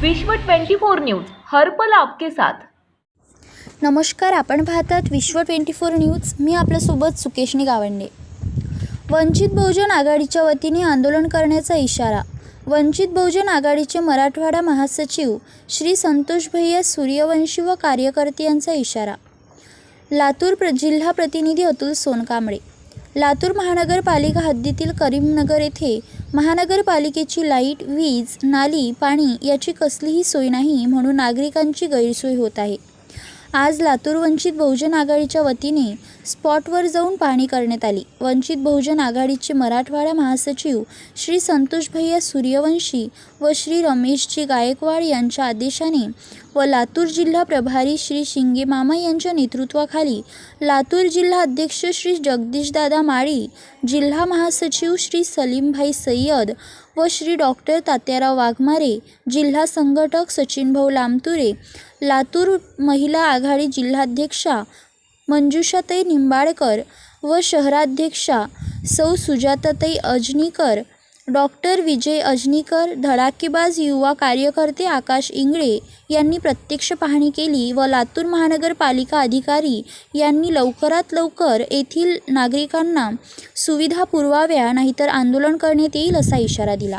विश्व 24 न्यूज हर्पल आपके साथ. नमस्कार आपण पाहतात विश्व ट्वेंटी फोर न्यूज. मी आपल्यासोबत सुकेशनी गावंडे. वंचित बहुजन आघाडीच्या वतीने आंदोलन करण्याचा इशारा. वंचित बहुजन आघाडीचे मराठवाडा महासचिव श्री संतोष भैया सूर्यवंशी व कार्यकर्ते यांचा इशारा. लातूर प्र जिल्हा प्रतिनिधी अतुल सोनकांबळे. लातूर महानगरपालिका हद्दीतील करीमनगर येथे महानगरपालिकेची लाइट वीज नाली पाणी याची कसलीही सोय नाही म्हणून नागरिकांची गैरसोय होत आहे. आज लातूर वंचित बहुजन आघाडीच्या वतीने स्पॉटवर जाऊन पाहणी करण्यात आली. वंचित बहुजन आघाडीचे मराठवाडा महासचिव श्री संतोष भैया सूर्यवंशी व श्री रमेशजी गायकवाड यांच्या आदेशाने व लातूर जिल्हा प्रभारी श्री शिंगे मामा यांच्या नेतृत्वाखाली लातूर जिल्हा अध्यक्ष श्री जगदीशदादा माळी जिल्हा महासचिव श्री सलीमभाई सय्यद व श्री डॉक्टर तात्याराव वाघमारे जिल्हा संघटक सचिनभाऊ लामतुरे लातूर महिला आघाडी जिल्हाध्यक्षा मंजुषाताई निंबाळकर व शहराध्यक्षा सौ सुजाताताई अजनीकर डॉक्टर विजय अजनीकर धडाकेबाज युवा कार्यकर्ते आकाश इंगळे यांनी प्रत्यक्ष पाहणी केली व लातूर महानगरपालिका अधिकारी यांनी लवकरात लवकर येथील नागरिकांना सुविधा पुरवाव्या नाहीतर आंदोलन करण्यात येईल असा इशारा दिला.